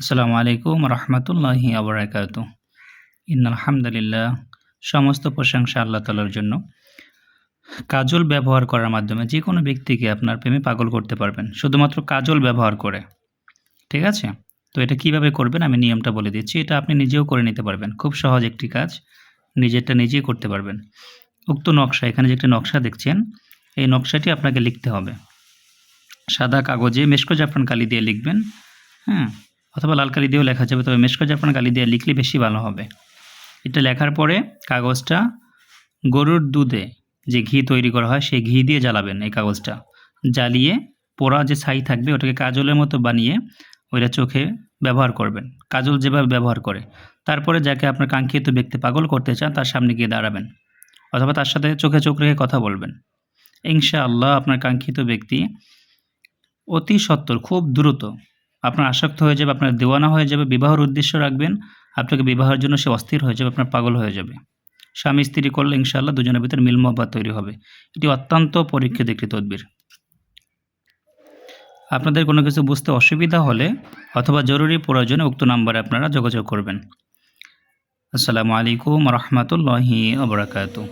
আসসালামু আলাইকুম রহমতুল্লাহি আবরাকাত ইন আলহামদুলিল্লাহ সমস্ত প্রশংসা আল্লাহ তালার জন্য। কাজল ব্যবহার করার মাধ্যমে যে কোনো ব্যক্তিকে আপনার প্রেমে পাগল করতে পারবেন, শুধুমাত্র কাজল ব্যবহার করে। ঠিক আছে? তো এটা কীভাবে করবেন আমি নিয়মটা বলে দিচ্ছি। এটা আপনি নিজেও করে নিতে পারবেন। খুব সহজ একটি কাজ, নিজেরটা নিজেই করতে পারবেন। উক্ত নকশা, এখানে যে একটা নকশা দেখছেন, এই নকশাটি আপনাকে লিখতে হবে। সাদা কাগজে মেশকো জাফরান কালি দিয়ে লিখবেন হ্যাঁ? অথবা লাল কালি দিয়েও লেখা যাবে, তবে মেশকো জাফরান কালি দিয়ে লিখলে বেশি ভালো হবে। এটা লেখার পরে কাগজটা গরুর দুধে যে ঘি তৈরি করা হয়, সেই ঘি দিয়ে জ্বালাবেন এই কাগজটা। জ্বালিয়ে পোড়া যে ছাই থাকবে, ওটাকে কাজলের মতো বানিয়ে ওইটা চোখে ব্যবহার করবেন। কাজল যেভাবে ব্যবহার করে। তারপরে যাকে আপনার কাঙ্ক্ষিত ব্যক্তি পাগল করতে চান, তার সামনে গিয়ে দাঁড়াবেন। অথবা তার সাথে চোখে চোখ রেখে কথা বলবেন। ইনশা আল্লাহ আপনার কাঙ্ক্ষিত ব্যক্তি অতি সত্বর খুব দ্রুত আপনার আসক্ত হয়ে যাবে, আপনার দেওয়ানা হয়ে যাবে, বিবাহর উদ্দেশ্য রাখবেন, আপনাকে বিবাহের জন্য সে অস্থির হয়ে যাবে, আপনার পাগল হয়ে যাবে। স্বামী স্ত্রী করলে ইনশাআল্লাহ দুজনের ভিতরে মিল তৈরি হবে। এটি অত্যন্ত পরীক্ষিত একটি তদবির। আপনাদের কোনো কিছু বুঝতে অসুবিধা হলে অথবা জরুরি প্রয়োজনে উক্ত নাম্বারে আপনারা যোগাযোগ করবেন। আসসালামু আলাইকুম রহমতুল্লাহি আবরাকাতু